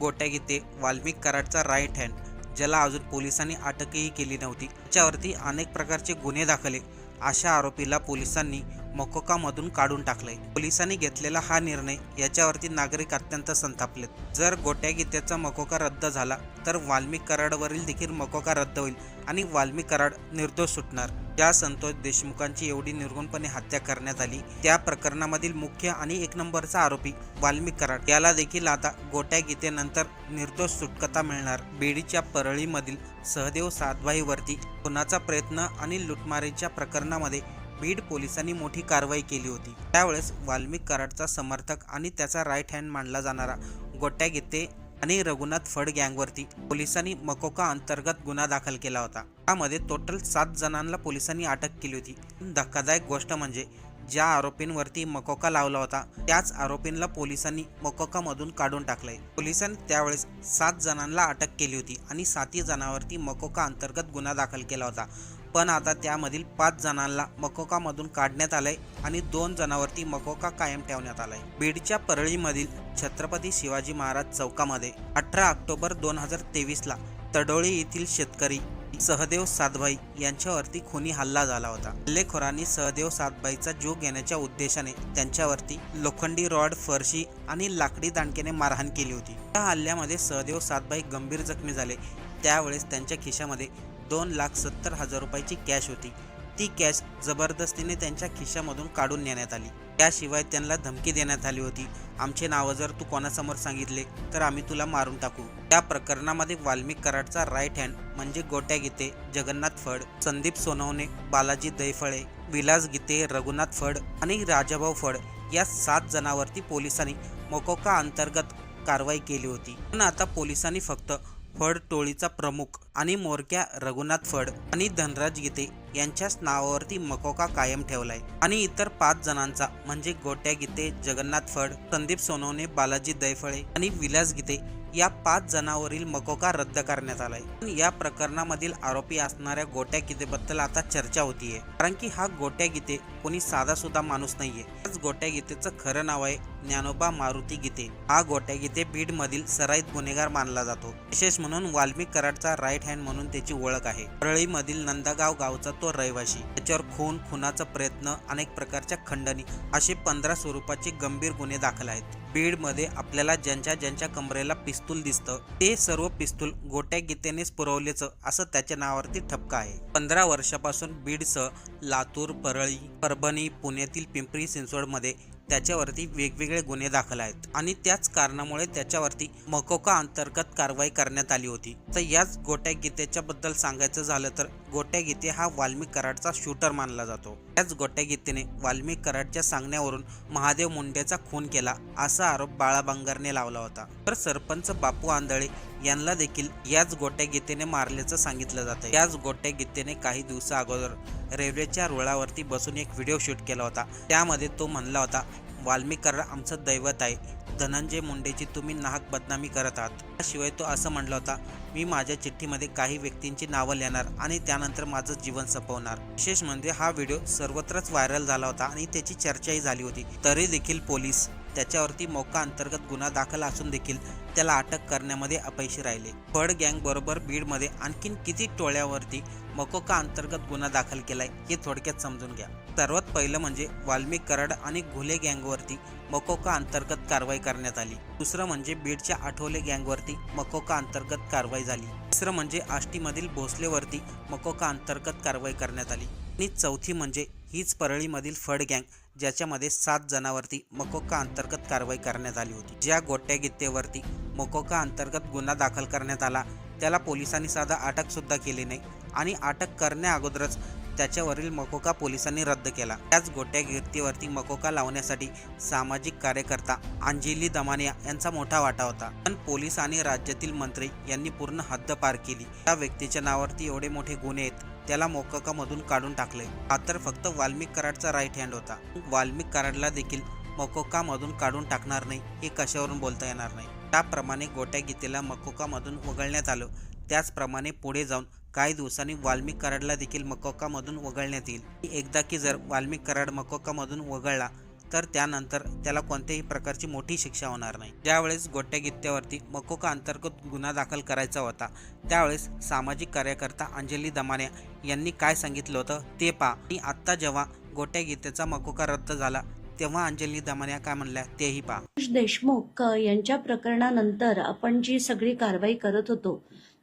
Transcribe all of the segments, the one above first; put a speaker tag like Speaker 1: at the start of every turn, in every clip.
Speaker 1: गोट्या गीते वाल्मिक कराडचा right hand ज्याला अजून पोलिसांनी अटकही केली नव्हती. त्याच्यावरती अनेक प्रकारचे गुन्हे दाखले. अशा आरोपीला पोलिसांनी मकोकामधून काढून टाकले पोलिसांनी घेतलेला हा निर्णय याच्यावरती नागरिक अत्यंत संतापलेत. जर गोट्या गीतेचा मकोका रद्द झाला तर वाल्मिक कराडवरील देखील मकोका रद्द होईल आणि वाल्मिक कराड निर्दोष सुटणार. ज्या संतोष देशमुखांची एवढी निर्गुणपणे हत्या करण्यात आली त्या प्रकरणामधील मुख्य आणि एक नंबरचा आरोपी वाल्मिक कराड. याला देखील आता गोट्या गीतेनंतर निर्दोष सुटकता मिळणार. बेडीच्या परळीमधील सहदेव सातभाईवरती खुनाचा प्रयत्न आणि लुटमारीच्या प्रकरणामध्ये बीड पोलिसांनी मोठी कारवाई केली होती. त्यावेळेस वाल्मिक कराडचा समर्थक आणि त्याचा राईट हँड मानला जाणारा गोट्या गीते आणि रघुनाथ फड गँगवरती पोलिसांनी मकोका अंतर्गत गुन्हा दाखल केला होता. त्यामध्ये टोटल सात जणांना पोलिसांनी अटक केली होती. धक्कादायक गोष्ट म्हणजे ज्या आरोपींवरती मकोका लावला होता त्याच आरोपींना पोलिसांनी मकोकामधून काढून टाकलंय. पोलिसांनी त्यावेळेस सात जणांना अटक केली होती आणि सातही जणांवरती मकोका अंतर्गत गुन्हा दाखल केला होता. पण आता त्यामधील पाच जणांना मकोकामधून काढण्यात आलंय आणि दोन जणांवरती मकोका कायम ठेवण्यात आलाय. बीडच्या परळीमधील छत्रपती शिवाजी महाराज चौकामध्ये अठरा ऑक्टोबर दोन हजार तेवीसला तडोळी येथील शेतकरी सहदेव सातभाई यांच्यावरती खुनी हल्ला झाला होता. हल्लेखोरांनी सहदेव सातभाईचा जीव घेण्याच्या उद्देशाने त्यांच्यावरती लोखंडी रॉड फरशी आणि लाकडी दांडकेने मारहाण केली होती. त्या हल्ल्यामध्ये सहदेव सातभाई गंभीर जखमी झाले. त्यावेळेस त्यांच्या खिशामध्ये दोन लाख सत्तर हजार रुपयाची कॅश होती. ती कॅश जबरदस्तीने त्यांच्या खिशामधून काढून नेण्यात आली. त्याशिवाय त्यांना धमकी देण्यात आली होती. आमचे नावं जर तू कोणासमोर सांगितले तर आम्ही तुला मारून टाकू. त्या प्रकरणामध्ये वाल्मिक कराडचा राईट हँड म्हणजे गोट्या गीते जगन्नाथ फड संदीप सोनवणे बालाजी दैफळे विलास गीते रघुनाथ फड आणि राजाभाऊ फड या सात जणांवरती पोलिसांनी मोकोका अंतर्गत कारवाई केली होती. पण आता पोलिसांनी फक्त फड टोळीचा प्रमुख आणि मोरक्या रघुनाथ फड आणि धनराज गीते यांच्याच नावावरती मकोका कायम ठेवलाय. आणि इतर पाच जणांचा म्हणजे गोट्या गीते जगन्नाथ फड संदीप सोनवणे बालाजी दैफळे आणि विलास गीते या पाच जणांवरील मकोका रद्द करण्यात आलाय. पण या प्रकरणामधील आरोपी असणाऱ्या गोट्या गीतेबद्दल आता चर्चा होतीये. कारण की हा गोट्या गीते कोणी साधा सुद्धा माणूस नाहीये. त्याच गोट्या गीतेचं खरं नाव आहे ज्ञानोबा मारुती गीते. हा गोट्या गीते बीड मधील सराईत गुन्हेगार मानला जातो. विशेष म्हणून वाल्मिक कराडचा राईट हँड म्हणून त्याची ओळख आहे. परळीमधील नंदागाव गावचा तो रहिवाशी. त्याच्यावर खून खुनाचा प्रयत्न अनेक प्रकारच्या खंडणी असे पंधरा स्वरूपाचे गंभीर गुन्हे दाखल आहेत. बीडमध्ये आपल्याला ज्यांच्या ज्यांच्या कमरेला पिस्तूल दिसतं ते सर्व पिस्तूल गोट्या गीतेनेच पुरवल्याचं असं त्याच्या नावावरती ठपका आहे. पंधरा वर्षापासून बीडसह लातूर परळी परभणी पुण्यातील पिंपरी चिंचवडमध्ये त्याच्यावरती वेगवेगळे गुन्हे दाखल आहेत आणि त्याच कारणामुळे त्याच्यावरती मकोका अंतर्गत कारवाई करण्यात आली होती. तर याच गोट्या गीतेच्या बद्दल सांगायचं झालं तर गोट्या गीते हा वाल्मिक कराडचा शूटर मानला जातो. त्याच गोट्या गीतेने वाल्मिक कराडच्या सांगण्यावरून महादेव मुंडेचा खून केला असा आरोप बाळा बांगरने लावला होता. तर सरपंच बापू आंधळे यांना देखील याच गोट्या गीतेने मारल्याचं सांगितलं जातं. याच गोट्या गीतेने काही दिवसा अगोदर रेल्वेच्या रुळावरती बसून एक व्हिडिओ शूट केला होता. त्यामध्ये तो म्हणला होता वाल्मिक आमचं दैवत आहे. धनंजय मुंडेची तुम्ही नाहक बदनामी करत आहात. त्याशिवाय तो असं म्हणला होता मी माझ्या चिठ्ठीमध्ये काही व्यक्तींची नावं लिहिणार आणि त्यानंतर माझं जीवन संपवणार. विशेष म्हणजे हा व्हिडिओ सर्वत्रच व्हायरल झाला होता आणि त्याची चर्चाही झाली होती. तरी देखील पोलीस त्याच्यावरती मोका अंतर्गत गुन्हा दाखल असून देखील त्याला अटक करण्यामध्ये अपयशी राहिले. फड गँग बरोबर बीडमध्ये आणखीन किती टोळ्यावरती मकोका अंतर्गत गुन्हा दाखल केलाय हे थोडक्यात समजून घ्या. सर्वात पहिलं म्हणजे वाल्मिक कराड आणि घुले गँगवरती मकोका अंतर्गत कारवाई करण्यात आली. दुसरं म्हणजे बीडच्या आठवले गँगवरती मकोका अंतर्गत कारवाई झाली. तिसरं म्हणजे आष्टीमधील भोसलेवरती मकोका अंतर्गत कारवाई करण्यात आली. आणि चौथी म्हणजे हीच परळीमधील फड गँग ज्याच्यामध्ये सात जणांवरती मकोका अंतर्गत कारवाई करण्यात आली होती. ज्या गोट्या गित्तेवरती मकोका अंतर्गत गुन्हा दाखल करण्यात आला त्याला पोलिसांनी साधा अटक सुद्धा केली नाही आणि अटक करण्या अगोदरच त्याच्यावरील मकोका पोलिसांनी रद्द केला. त्याच गोट्या गिरतीवरती मकोका लावण्यासाठी सामाजिक कार्यकर्ता अंजली दमानिया यांचा मोठा वाटा होता. पण पोलीस आणि राज्यातील मंत्री यांनी पूर्ण हद्द पार केली. त्या व्यक्तीच्या नावावरती एवढे मोठे गुन्हे आहेत. त्याला मोकोकामधून काढून टाकले. हा तर फक्त वाल्मिक कराडचा राईट हँड होता. वाल्मिक कराडला देखील मकोकामधून काढून टाकणार नाही हे कशावरून बोलता येणार नाही? त्याप्रमाणे गोट्या गीतेला मकोकामधून वगळण्यात आलं. त्याचप्रमाणे पुढे जाऊन काही दिवसांनी वाल्मिक कराडला देखील मकोकामधून वगळण्यात येईल. एकदा की जर वाल्मिक कराड मकोकामधून वगळला तर त्यानंतर त्याला कोणत्याही प्रकारची मोठी शिक्षा होणार नाही. ज्यावेळेस गोट्या गित्त्यावरती मकोका अंतर्गत गुन्हा दाखल करायचा होता त्यावेळेस सामाजिक कार्यकर्ता अंजली दमाने यांनी काय सांगितलं होतं ते पा आणि आत्ता जेव्हा गोट्या गीतेचा मकोका रद्द झाला तेव्हा अंजली दमाने काय म्हणल्या तेही पा
Speaker 2: देशमुख यांच्या प्रकरणानंतर आपण जी सगळी कारवाई करत होतो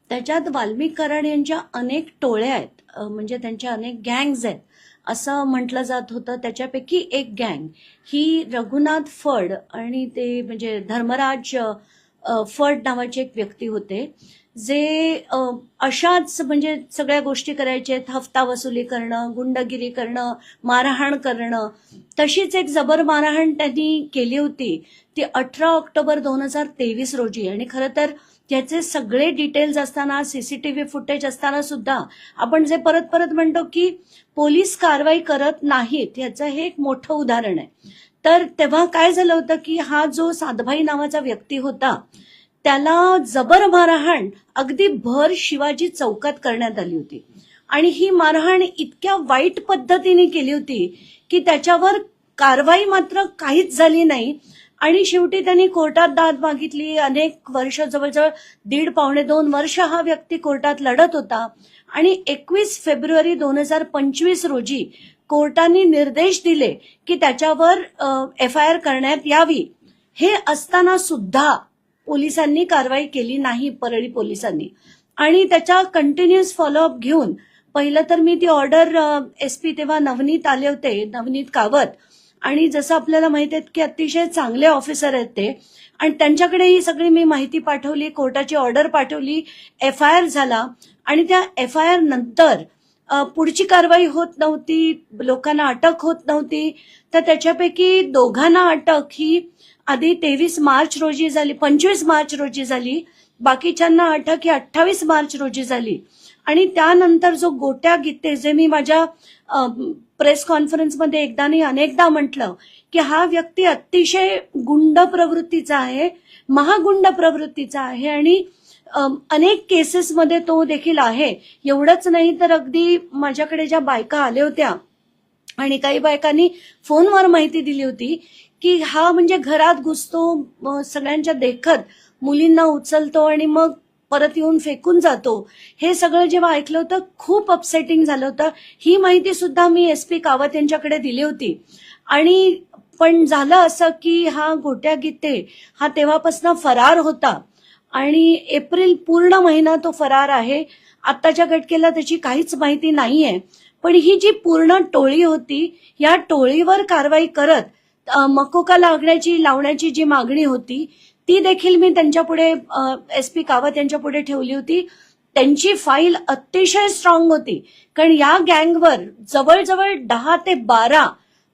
Speaker 2: त्याच्यात वाल्मिक कराड यांच्या अनेक टोळ्या आहेत म्हणजे त्यांच्या अनेक गँग्ज आहेत. असं म्हटलं जात होतं. त्याच्यापैकी एक गँग. ही रघुनाथ फड आणि ते म्हणजे धर्मराज फड नावाचे एक व्यक्ती होते जे अशाच म्हणजे सगळ्या गोष्टी करायचे. हफ्ता वसुली करणं गुंडगिरी करणं मारहाण करणं. तशीच एक जबर मारहाण त्यांनी केली होती. ती अठरा ऑक्टोबर दोन हजार तेवीस रोजी. आणि खरं तर याचे सगळे डिटेल्स असताना सीसीटीव्ही फुटेज असताना सुद्धा आपण जे परत परत म्हणतो की पोलीस कारवाई करत नाहीत याचं हे एक मोठं उदाहरण आहे. तर तेव्हा काय झालं होतं की हा जो साधभाई नावाचा व्यक्ती होता त्याला जबर मारहाण अगदी भर शिवाजी चौकात करण्यात आली होती. आणि ही मारहाण इतक्या वाईट पद्धतीने केली होती की त्याच्यावर कारवाई मात्र काहीच झाली नाही. आणि शेवटी त्यांनी कोर्टात दाद मागितली. अनेक वर्ष जवळजवळ दीड पावणे दोन वर्ष हा व्यक्ती कोर्टात लढत होता. आणि एकवीस फेब्रुवारी दोन हजार पंचवीस रोजी कोर्टाने निर्देश दिले की त्याच्यावर एफ आय आर करण्यात यावी. हे असताना सुद्धा पोलिसांनी कारवाई केली नाही परळी पोलिसांनी. आणि त्याच्या कंटिन्युअस फॉलोअप घेऊन पहिलं तर मी ती ऑर्डर एस पी तेव्हा नवनीत आले होते नवनीत कावत. आणि जसं आपल्याला माहीत आहे की अतिशय चांगले ऑफिसर आहेत ते आणि त्यांच्याकडे ही सगळी मी माहिती पाठवली कोर्टाची ऑर्डर पाठवली एफ आय आर झाला आणि त्या एफ आय आर नंतर पुढची कारवाई होत नव्हती लोकांना अटक होत नव्हती तर त्याच्यापैकी दोघांना अटक ही आधी तेवीस मार्च रोजी झाली पंचवीस मार्च रोजी झाली बाकीच्यांना अटक ही अठ्ठावीस मार्च रोजी झाली. आणि त्यानंतर जो गोट्या गीते जे मी माझ्या प्रेस कॉन्फरन्समध्ये एकदा नाही अनेकदा म्हटलं की हा व्यक्ती अतिशय गुंड प्रवृत्तीचा आहे महागुंड प्रवृत्तीचा आहे आणि अनेक केसेसमध्ये तो देखील आहे. एवढंच नाही तर अगदी माझ्याकडे ज्या बायका आल्या होत्या आणि काही बायकांनी फोनवर माहिती दिली होती की हा म्हणजे घरात घुसतो सगळ्यांच्या देखत मुलींना उचलतो आणि मग परत येऊन फेकून जातो. हे सगळं जेव्हा ऐकलं होतं खूप अपसेटिंग झालं होतं. ही माहिती सुद्धा मी एस पी कावत यांच्याकडे दिली होती. आणि पण झालं असं की हा गोट्या गीते हा तेव्हापासून फरार होता. आणि एप्रिल पूर्ण महिना तो फरार आहे. आत्ताच्या घटकेला त्याची काहीच माहिती नाहीये. पण ही जी पूर्ण टोळी होती या टोळीवर कारवाई करत मकोका लागण्याची लावण्याची जी मागणी होती ती देखील मी त्यांच्यापुढे एस पी कावत यांच्या पुढे ठेवली होती. त्यांची फाईल अतिशय स्ट्रॉंग होती. कारण या गँगवर जवळजवळ दहा ते बारा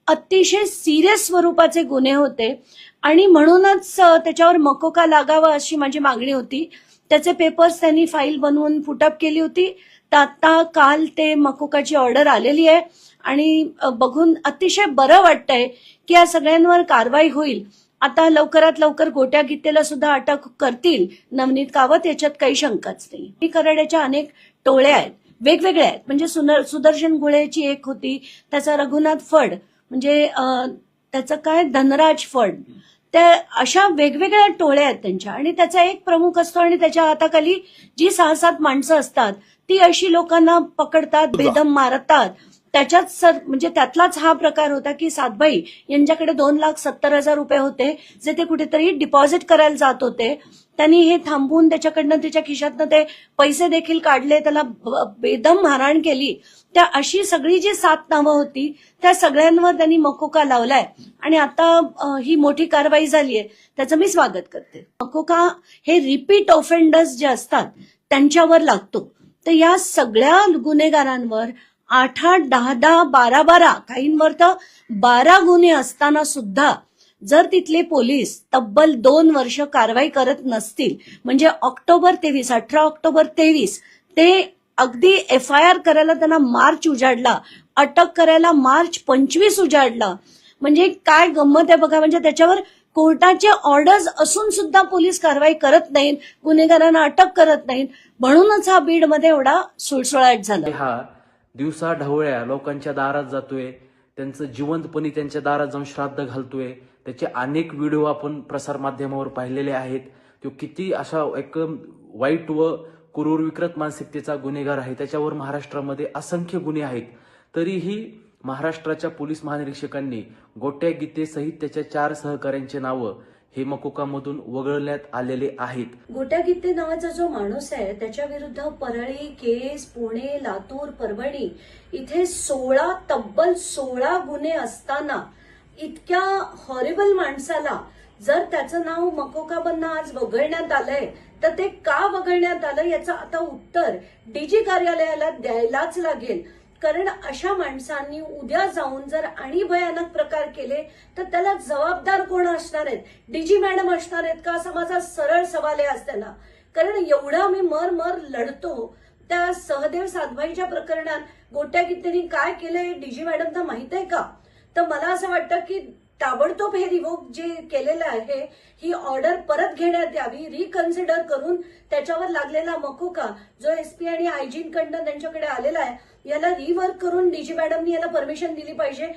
Speaker 2: अतिशय सिरियस स्वरूपाचे गुन्हे होते. आणि म्हणूनच त्याच्यावर मकोका लागावा अशी माझी मागणी होती. त्याचे पेपर्स त्यांनी फाईल बनवून फुटअप केली होती. तर आता काल ते मकोकाची ऑर्डर आलेली आहे. आणि बघून अतिशय बरं वाटतंय की या सगळ्यांवर कारवाई होईल. आता लवकरात लवकर गोट्या गीतेला सुद्धा अटक करतील. नवनीत कावत याच्यात काही शंकाच नाही. मी कराड्याच्या अनेक टोळ्या आहेत. वेगवेगळ्या आहेत. म्हणजे सुनर सुदर्शन गुळेची एक होती. त्याचा रघुनाथ फड म्हणजे त्याचं काय? धनराज फड. त्या अशा वेगवेगळ्या टोळ्या आहेत त्यांच्या. आणि त्याचा एक प्रमुख असतो आणि त्याच्या हाताखाली जी सहा सात माणसं असतात ती अशी लोकांना पकडतात बेदम मारतात. त्याच्यात सर म्हणजे त्यातलाच हा प्रकार होता की सातबाई यांच्याकडे दोन लाख सत्तर हजार रुपये होते जे ते कुठेतरी डिपॉझिट करायला जात होते. त्यांनी हे थांबवून त्याच्याकडनं त्याच्या खिशातनं ते पैसे देखील काढले त्याला बेदम मारहाण केली. त्या अशी सगळी जी सात नावं होती त्या सगळ्यांवर त्यांनी मकोका लावलाय. आणि आता ही मोठी कारवाई झाली आहे त्याचं मी स्वागत करते. मकोका हे रिपीट ऑफेंडर्स जे असतात त्यांच्यावर लागतो. तर या सगळ्या गुन्हेगारांवर आठ आठ दहा दहा बारा बारा काहींवर तर बारा गुन्हे असताना सुद्धा जर तिथले पोलीस तब्बल दोन वर्ष कारवाई करत नसतील म्हणजे ऑक्टोबर तेवीस अठरा ऑक्टोबर तेवीस ते अगदी एफ आय आर करायला त्यांना मार्च उजाडला अटक करायला मार्च पंचवीस उजाडला म्हणजे काय गंमत आहे बघा म्हणजे त्याच्यावर कोर्टाचे ऑर्डर्स असून सुद्धा पोलीस कारवाई करत नाहीत गुन्हेगारांना अटक करत नाहीत म्हणूनच हा बीडमध्ये एवढा सुळसुळाट झाला.
Speaker 3: हा दिवसा ढवळ्या लोकांच्या दारात जातोय त्यांचं जिवंतपणी त्यांच्या दारात जाऊन श्राद्ध घालतोय. त्याचे अनेक व्हिडिओ आपण प्रसारमाध्यमावर पाहिलेले आहेत. तो किती अशा एक वाईट व क्रूर विकृत मानसिकतेचा गुन्हेगार आहे. त्याच्यावर महाराष्ट्रामध्ये असंख्य गुन्हे आहेत. तरीही महाराष्ट्राच्या पोलीस महानिरीक्षकांनी गोट्या गीतेसहित त्याच्या चार सहकाऱ्यांची नावं हे मकोकामधून वगळण्यात आलेले आहेत.
Speaker 2: गोट्यागित्ते नावाचा जो माणूस आहे त्याच्या विरुद्ध परळी केस पुणे लातूर परभणी इथे सोळा तब्बल सोळा गुन्हे असताना इतक्या हॉरिबल माणसाला जर त्याचं नाव मकोकाबंद आज वगळण्यात आलंय तर ते का वगळण्यात आलं याचं आता उत्तर डीजी कार्यालयाला द्यायलाच लागेल. कारण अशा माणसांनी उद्या जाऊन जर आणि भयानक प्रकार केले तर त्याला जबाबदार कोण असणार आहेत? डीजी मॅडम असणार आहेत का? असा माझा सरळ सवाल आहे आज त्याला कारण एवढं आम्ही मर मर लढतो त्या सहदेव सातभाईच्या प्रकरणात गोट्या कित्तेनी काय केलंय? डीजी तर माहीत आहे का? तर मला असं वाटतं की ताबडतोब हे रिवोक जे केलेलं आहे ही ऑर्डर परत घेण्यात यावी रिकन्सिडर करून त्याच्यावर लागलेला मकोका जो एसपी आणि आयजींकडनं त्यांच्याकडे आलेला आहे याला रिवर्क करून डीजी मॅडमनी याला परमिशन दिली पाहिजे.